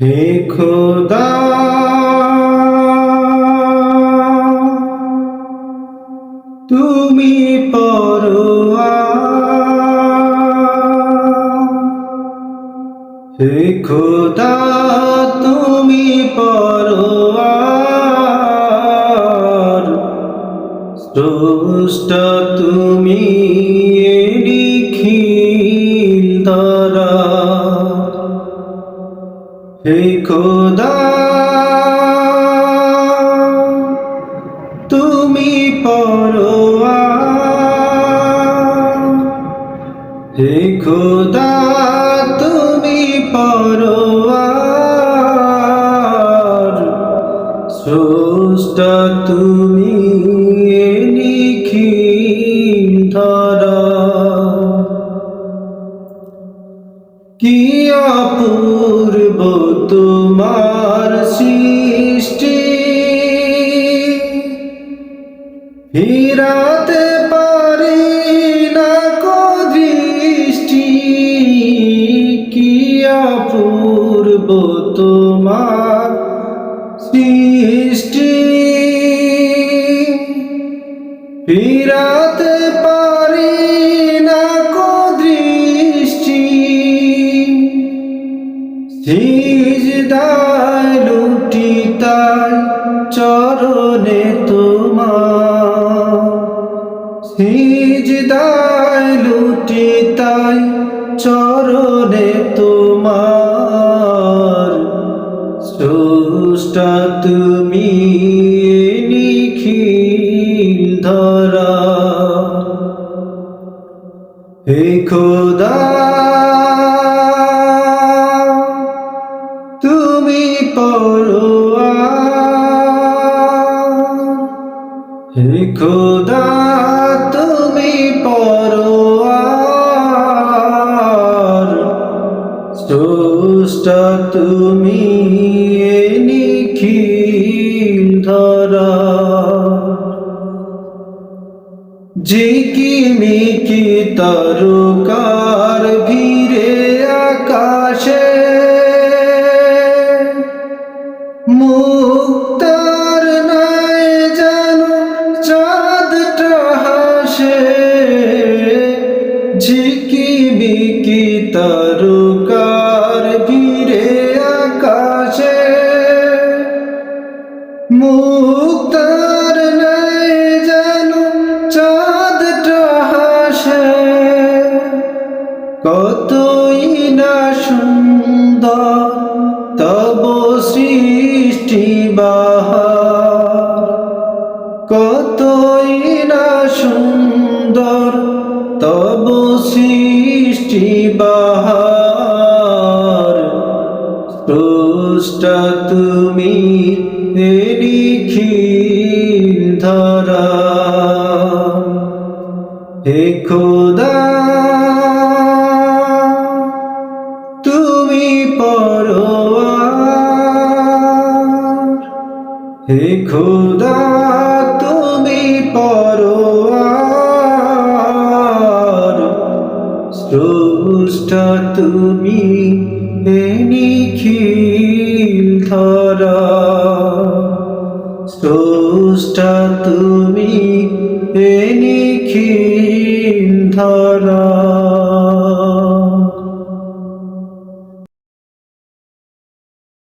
হে খোদা। তুমি পরোয়া। হে খোদা তুমি পরোয়ার স্রষ্টা তুমি নিখিল হে খোদা তুমি পরোয়া। হে খোদা তুমি পরোয়ার স্রষ্টা তুমি তোমার সৃষ্টি। হিরাতে পারি না কো দৃষ্টি কি অপূর্ব তোমার সৃষ্টি। ফিরাতে পারি সিজদায় লুটি তাই চরণে তোমার। সিজদায় লুটি তাই চরণে তোমার। স্রষ্টা তুমি নিখিল ধরা। হে খোদা তুমি পরোয়া। হে খোদা তুমি পরোয়ার স্রষ্টা তুমি নিখিল ধরা। ঝিকিমিকি তরকার ভিড়ে আকাশে ঝিকিমিকি তরকার ভিড়ে আকাশে। মুক্তার নাই জানো চাঁদটা হাসে কতই না সুন্দর তব সৃষ্টি সৃষ্টি বাহার। স্রষ্টা তুমি নিখিল ধরা হে খোদা তুমি পরোয়ার হে খোদা স্রষ্টা তুমি নিখিল ধরা। স্রষ্টা তুমি নিখিল ধরা।